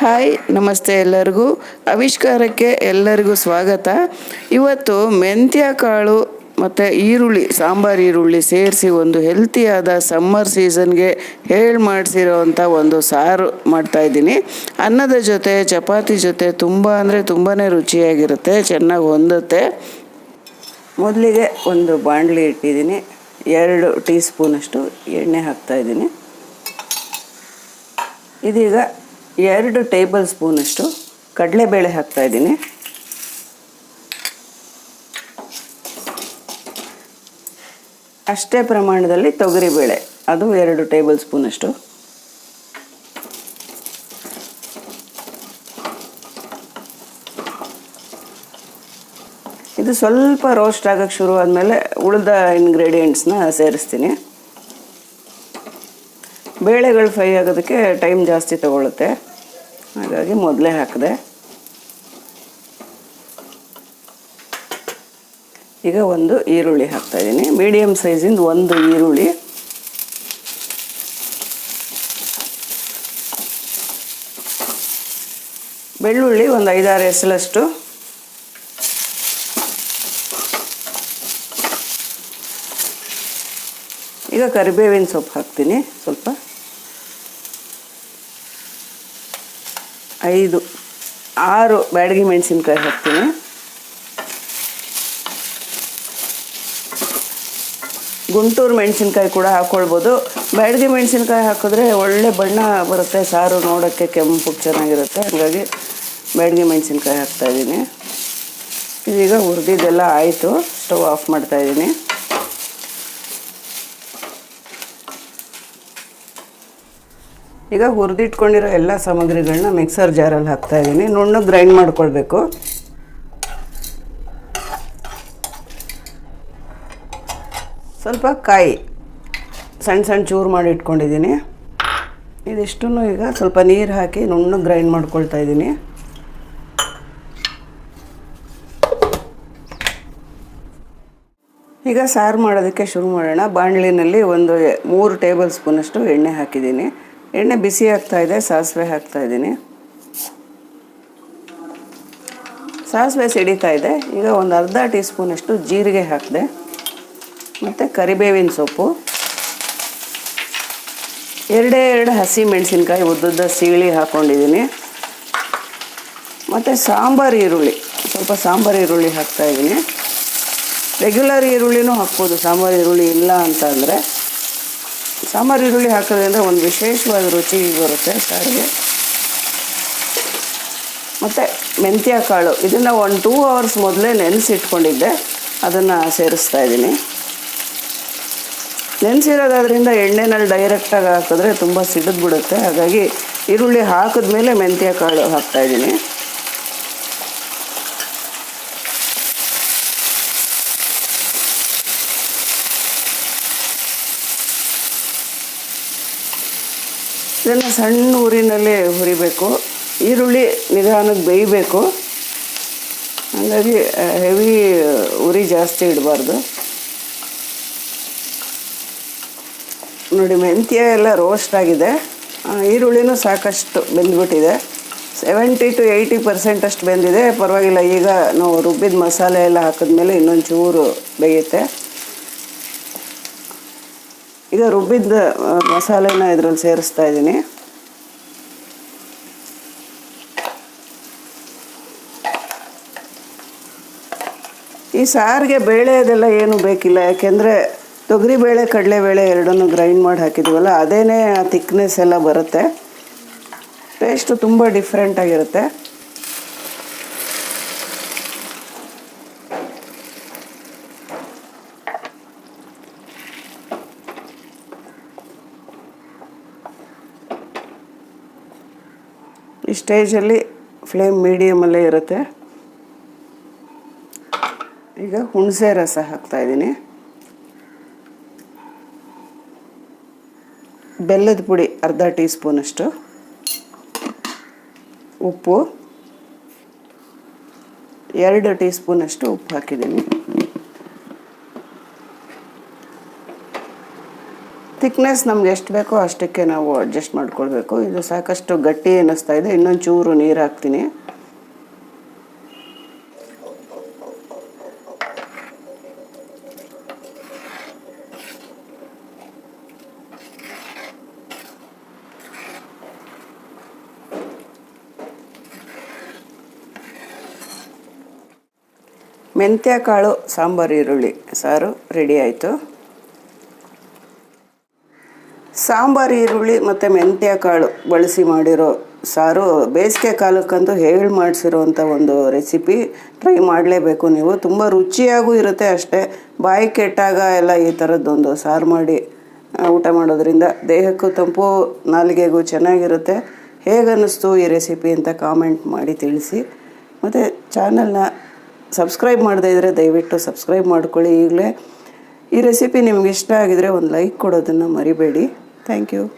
Hi ನಮಸ್ತೆ ಎಲ್ಲರಿಗೂ. ಆವಿಷ್ಕಾರಕ್ಕೆ ಎಲ್ಲರಿಗೂ ಸ್ವಾಗತ. ಇವತ್ತು ಮೆಂತ್ಯ ಕಾಳು ಮತ್ತು ಈರುಳ್ಳಿ, ಸಾಂಬಾರು ಈರುಳ್ಳಿ ಸೇರಿಸಿ ಒಂದು ಹೆಲ್ತಿಯಾದ ಸಮ್ಮರ್ ಸೀಸನ್ಗೆ ಹೇಳಿ ಮಾಡಿಸಿರೋವಂಥ ಒಂದು ಸಾರು ಮಾಡ್ತಾಯಿದ್ದೀನಿ ಅನ್ನದ ಜೊತೆ, ಚಪಾತಿ ಜೊತೆ ತುಂಬ ಅಂದರೆ ತುಂಬಾ ರುಚಿಯಾಗಿರುತ್ತೆ, ಚೆನ್ನಾಗಿ ಹೊಂದುತ್ತೆ. ಮೊದಲಿಗೆ ಒಂದು ಬಾಣಲಿ ಇಟ್ಟಿದ್ದೀನಿ. ಎರಡು ಟೀ ಸ್ಪೂನಷ್ಟು ಎಣ್ಣೆ ಹಾಕ್ತಾಯಿದ್ದೀನಿ ಇದೀಗ ಎರಡು ಟೇಬಲ್ ಸ್ಪೂನಷ್ಟು ಕಡಲೆಬೇಳೆ ಹಾಕ್ತಾಯಿದ್ದೀನಿ ಅಷ್ಟೇ ಪ್ರಮಾಣದಲ್ಲಿ ತೊಗರಿಬೇಳೆ, ಅದು ಎರಡು ಟೇಬಲ್ ಸ್ಪೂನಷ್ಟು ಇದು ಸ್ವಲ್ಪ ರೋಸ್ಟ್ ಆಗೋಕ್ಕೆ ಶುರು ಆದಮೇಲೆ ಉಳಿದ ಇಂಗ್ರೀಡಿಯೆಂಟ್ಸ್ನ ಸೇರಿಸ್ತೀನಿ. ಬೇಳೆಗಳು ಫ್ರೈ ಆಗೋದಕ್ಕೆ ಟೈಮ್ ಜಾಸ್ತಿ ತಗೊಳುತ್ತೆ. ಹಾಗಾಗಿ ಮೊದಲೇ ಹಾಕಿದೆ. ಈಗ ಒಂದು ಈರುಳ್ಳಿ ಹಾಕ್ತಾಯಿದ್ದೀನಿ ಮೀಡಿಯಮ್ ಸೈಜಿಂದ ಒಂದು ಈರುಳ್ಳಿ. ಬೆಳ್ಳುಳ್ಳಿ ಒಂದು ಐದಾರು ಎಸಲಷ್ಟು ಈಗ ಕರಿಬೇವಿನ ಸೊಪ್ಪು ಹಾಕ್ತೀನಿ ಸ್ವಲ್ಪ. ಐದು, ಆರು ಬ್ಯಾಡಗಿ ಮೆಣಸಿನ್ಕಾಯಿ ಹಾಕ್ತೀನಿ. ಗುಂಟೂರು ಮೆಣಸಿನ್ಕಾಯಿ ಕೂಡ ಹಾಕ್ಕೊಳ್ಬೋದು ಬ್ಯಾಡಗಿ ಮೆಣಸಿನ್ಕಾಯಿ ಹಾಕಿದ್ರೆ ಒಳ್ಳೆ ಬಣ್ಣ ಬರುತ್ತೆ, ಸಾರು ನೋಡೋಕ್ಕೆ ಕೆಂಪು ಚೆನ್ನಾಗಿರುತ್ತೆ. ಹಾಗಾಗಿ ಬ್ಯಾಡಗಿ ಮೆಣಸಿನ್ಕಾಯಿ ಹಾಕ್ತಾಯಿದ್ದೀನಿ ಇದೀಗ ಹುರಿದಿದ್ದೆಲ್ಲ ಆಯಿತು, ಸ್ಟವ್ ಆಫ್ ಮಾಡ್ತಾಯಿದ್ದೀನಿ ಈಗ ಹುರಿದಿಟ್ಕೊಂಡಿರೋ ಎಲ್ಲ ಸಾಮಗ್ರಿಗಳನ್ನ ಮಿಕ್ಸರ್ ಜಾರಲ್ಲಿ ಹಾಕ್ತಾ ಇದ್ದೀನಿ ನುಣ್ಣು ಗ್ರೈಂಡ್ ಮಾಡ್ಕೊಳ್ಬೇಕು. ಸ್ವಲ್ಪ ಕಾಯಿ ಸಣ್ಣ ಸಣ್ಣ ಚೂರು ಮಾಡಿ ಇಟ್ಕೊಂಡಿದ್ದೀನಿ ಇದಿಷ್ಟು ಈಗ ಸ್ವಲ್ಪ ನೀರು ಹಾಕಿ ನುಣ್ಣು ಗ್ರೈಂಡ್ ಮಾಡ್ಕೊಳ್ತಾ ಇದ್ದೀನಿ ಈಗ ಸಾರು ಮಾಡೋದಕ್ಕೆ ಶುರು ಮಾಡೋಣ. ಬಾಣಲಿನಲ್ಲಿ ಒಂದು ಮೂರು ಟೇಬಲ್ ಸ್ಪೂನಷ್ಟು ಎಣ್ಣೆ ಹಾಕಿದ್ದೀನಿ ಎಣ್ಣೆ ಬಿಸಿ ಆಗ್ತಾ ಇದೆ, ಸಾಸಿವೆ ಹಾಕ್ತಾ ಇದ್ದೀನಿ. ಸಾಸಿವೆ ಸಿಡಿತಾ ಇದೆ. ಈಗ ಒಂದು ಅರ್ಧ ಟೀ ಸ್ಪೂನಷ್ಟು ಜೀರಿಗೆ ಹಾಕಿದೆ. ಮತ್ತು ಕರಿಬೇವಿನ ಸೊಪ್ಪು. ಎರಡೇ ಎರಡು ಹಸಿ ಮೆಣಸಿನ್ಕಾಯಿ, ಉದ್ದುದ್ದ ಸೀಳಿ ಹಾಕ್ಕೊಂಡಿದ್ದೀನಿ ಮತ್ತು ಸಾಂಬಾರು ಈರುಳ್ಳಿ. ಸ್ವಲ್ಪ ಸಾಂಬಾರು ಈರುಳ್ಳಿ ಹಾಕ್ತಾಯಿದ್ದೀನಿ ರೆಗ್ಯುಲರ್ ಈರುಳ್ಳಿನೂ ಹಾಕ್ಬೋದು. ಸಾಂಬಾರು ಈರುಳ್ಳಿ ಇಲ್ಲ ಅಂತ ಅಂದರೆ ಸಾಂಬಾರು ಈರುಳ್ಳಿ ಹಾಕೋದ್ರಿಂದ ಒಂದು ವಿಶೇಷವಾದ ರುಚಿ ಬರುತ್ತೆ ಸಾರಿಗೆ. ಮತ್ತು ಮೆಂತ್ಯ ಕಾಳು ಇದನ್ನು ಒಂದು ಟೂ ಅವರ್ಸ್ ಮೊದಲೇ ನೆನೆಸಿಟ್ಕೊಂಡಿದ್ದೆ. ಅದನ್ನು ಸೇರಿಸ್ತಾ ಇದ್ದೀನಿ. ನೆನೆಸಿರೋದಾದ್ರಿಂದ ಎಣ್ಣೆನಲ್ಲಿ ಡೈರೆಕ್ಟಾಗಿ ಹಾಕಿದ್ರೆ ತುಂಬ ಸಿಡಿದ್ಬಿಡುತ್ತೆ. ಹಾಗಾಗಿ ಈರುಳ್ಳಿ ಹಾಕಿದ್ಮೇಲೆ ಮೆಂತ್ಯ ಕಾಳು ಹಾಕ್ತಾಯಿದ್ದೀನಿ ಇದನ್ನು ಸಣ್ಣ ಊರಿನಲ್ಲೇ ಹುರಿಬೇಕು. ಈರುಳ್ಳಿ ನಿಧಾನಕ್ಕೆ ಬೇಯಬೇಕು. ಹಾಗಾಗಿ ಹೆವಿ ಉರಿ ಜಾಸ್ತಿ ಇಡಬಾರ್ದು. ನೋಡಿ, ಮೆಂತ್ಯ ಎಲ್ಲ ರೋಸ್ಟ್ ಆಗಿದೆ. ಈರುಳ್ಳಿನೂ ಸಾಕಷ್ಟು ಬೆಂದ್ಬಿಟ್ಟಿದೆ. ಸೆವೆಂಟಿ ಟು ಏಯ್ಟಿ ಪರ್ಸೆಂಟ್ ಅಷ್ಟು ಬೆಂದಿದೆ. ಪರವಾಗಿಲ್ಲ, ಈಗ ನಾವು ರುಬ್ಬಿದ ಮಸಾಲೆ ಎಲ್ಲ ಹಾಕಿದ್ಮೇಲೆ ಇನ್ನೊಂದು ಚೂರು ಬೇಯುತ್ತೆ. ಈಗ ರುಬ್ಬಿದ್ದ ಮಸಾಲೆನ ಇದರಲ್ಲಿ ಸೇರಿಸ್ತಾ ಇದ್ದೀನಿ. ಈ ಸಾರಿಗೆ ಬೇಳೆ ಅದೆಲ್ಲ ಏನು ಬೇಕಿಲ್ಲ, ಯಾಕೆಂದರೆ ತೊಗರಿಬೇಳೆ ಕಡಲೆಬೇಳೆ ಎರಡನ್ನೂ ಗ್ರೈಂಡ್ ಮಾಡಿ ಹಾಕಿದ್ದೀವಲ್ಲ ಅದೇನೇ ಆ ತಿಕ್ನೆಸ್ ಎಲ್ಲ ಬರುತ್ತೆ. ಟೇಸ್ಟು ತುಂಬ ಡಿಫ್ರೆಂಟ್ ಈ ಸ್ಟೇಜಲ್ಲಿ ಫ್ಲೇಮ್ ಮೀಡಿಯಮಲ್ಲೇ ಇರುತ್ತೆ. ಈಗ ಹುಣಸೆ ರಸ ಹಾಕ್ತಾ ಇದ್ದೀನಿ. ಬೆಲ್ಲದ ಪುಡಿ ಅರ್ಧ ಟೀ ಸ್ಪೂನಷ್ಟು ಉಪ್ಪು. ಎರಡು ಟೀ ಸ್ಪೂನಷ್ಟು ಉಪ್ಪು ಹಾಕಿದ್ದೀನಿ. ಥಿಕ್ನೆಸ್ ನಮ್ಗೆ ಎಷ್ಟು ಬೇಕೋ ಅಷ್ಟಕ್ಕೆ ನಾವು ಅಡ್ಜಸ್ಟ್ ಮಾಡ್ಕೊಳ್ಬೇಕು. ಇದು ಸಾಕಷ್ಟು ಗಟ್ಟಿ ಅನ್ನಿಸ್ತಾ ಇದೆ. ಇನ್ನೊಂದು ಚೂರು ನೀರು ಹಾಕ್ತೀನಿ. ಮೆಂತ್ಯ ಕಾಳು, ಸಾಂಬಾರು, ಈರುಳ್ಳಿ. ಸಾರು, ರೆಡಿ ಆಯಿತು. ಸಾಂಬಾರು, ಈರುಳ್ಳಿ ಮತ್ತು ಮೆಂತ್ಯ ಕಾಳು ಬಳಸಿ ಮಾಡಿರೋ ಸಾರು ಬೇಸಿಗೆ ಕಾಲಕ್ಕಂತೂ ಹೇಳಿ ಮಾಡಿಸಿರೋವಂಥ ಒಂದು ರೆಸಿಪಿ. ಟ್ರೈ ಮಾಡಲೇಬೇಕು ನೀವು. ತುಂಬ ರುಚಿಯಾಗೂ ಇರುತ್ತೆ ಅಷ್ಟೇ. ಬಾಯಿ ಕೆಟ್ಟಾಗ ಎಲ್ಲ ಈ ಥರದ್ದೊಂದು ಸಾರು ಮಾಡಿ ಊಟ ಮಾಡೋದ್ರಿಂದ ದೇಹಕ್ಕೂ ತಂಪು, ನಾಲಿಗೆಗೂ ಚೆನ್ನಾಗಿರುತ್ತೆ. ಹೇಗನ್ನಿಸ್ತು ಈ ರೆಸಿಪಿ ಅಂತ ಕಾಮೆಂಟ್ ಮಾಡಿ ತಿಳಿಸಿ. ಮತ್ತು ಚಾನಲ್ನ ಸಬ್ಸ್ಕ್ರೈಬ್ ಮಾಡದೇ ಇದ್ದರೆ ದಯವಿಟ್ಟು ಸಬ್ಸ್ಕ್ರೈಬ್ ಮಾಡ್ಕೊಳ್ಳಿ ಈಗಲೇ. ಈ ರೆಸಿಪಿ ನಿಮ್ಗೆ ಇಷ್ಟ ಆಗಿದರೆ ಒಂದು ಲೈಕ್ ಕೊಡೋದನ್ನು ಮರಿಬೇಡಿ. Thank you.